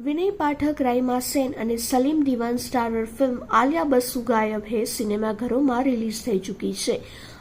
વિનય પાઠક રાઈમા સેન અને સલીમ દિવાન starrer film Alia Basu ગાયબ હે સિનેમાઘરોમાં રિલીઝ થઈ ચૂકી છે.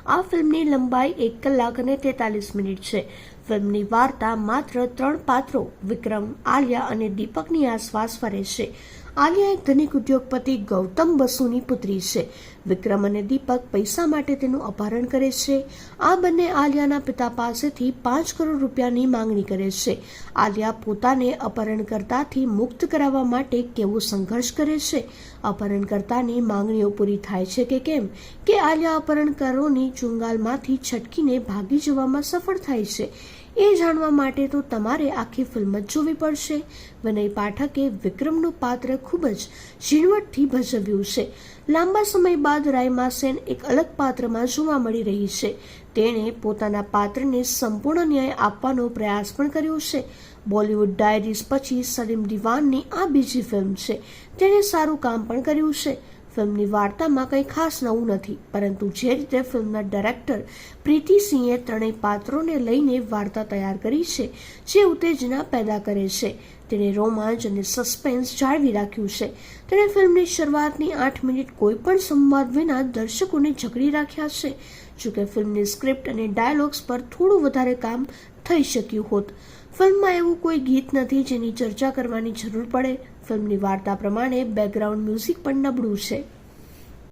આ ફિલ્મની લંબાઈ એક કલાક અને તેતાલીસ મિનિટ છે. ફિલ્મની વાર્તા માત્ર ત્રણ પાત્રો, વિક્રમ, આલિયા અને દીપકની આસપાસ ફરે છે. આલિયા એક ધનિક ઉદ્યોગપતિ ગૌતમ બસુની પુત્રી છે. વિક્રમ અને દીપક પૈસા માટે તેનું અપહરણ કરે છે. આ બંને આલિયાના પિતા પાસેથી પાંચ કરોડ રૂપિયાની માંગણી કરે છે. આલિયા પોતાને અપહરણકર્તાથી મુક્ત કરાવવા માટે કેવો સંઘર્ષ કરે છે? અપહરણકર્તાની માંગણીઓ પૂરી થાય છે કે કેમ? કે આલિયા અપહરણકારોની ચુંગાલમાંથી છટકીને ભાગી જવામાં સફળ થાય છે. એ જાણવા માટે તો તમારે આખી ફિલ્મ જ જોવી પડશે. વિનય પાઠકે વિક્રમનું પાત્ર ખૂબ જ ઝીણવટથી ભજવ્યું છે. લાંબા સમય બાદ રાયમા સેન એક અલગ પાત્રમાં જોવા મળી રહી છે. તેણે પોતાના પાત્રને સંપૂર્ણ ન્યાય આપવાનો પ્રયાસ પણ કર્યો છે. બોલિવૂડ ડાયરીઝ પછી સલીમ દિવાનની આ બીજી ફિલ્મ છે. તેણે સારું કામ પણ કર્યું છે. ફિલ્મની વાર્તામાં કંઈ ખાસ નવું નથી, પરંતુ જે રીતે ફિલ્મના ડાયરેક્ટર પ્રીતિ સિંહે ત્રણેય પાત્રોને લઈને વાર્તા તૈયાર કરી છે, જે ઉત્તેજના પેદા કરે છે. તેણે રોમાંચ અને સસ્પેન્સ જાળવી રાખ્યું છે. તેણે ફિલ્મની શરૂઆતની આઠ મિનિટ કોઈ પણ સંવાદ વિના દર્શકોને જકડી રાખ્યા છે. જોકે ફિલ્મની સ્ક્રિપ્ટ અને ડાયલોગ્સ પર થોડું વધારે કામ થઈ શક્યું હોત. ફિલ્મમાં એવું કોઈ ગીત નથી જેની ચર્ચા કરવાની જરૂર પડે. ફિલ્મની વાર્તા પ્રમાણે બેકગ્રાઉન્ડ મ્યુઝિક પણ નબળું છે.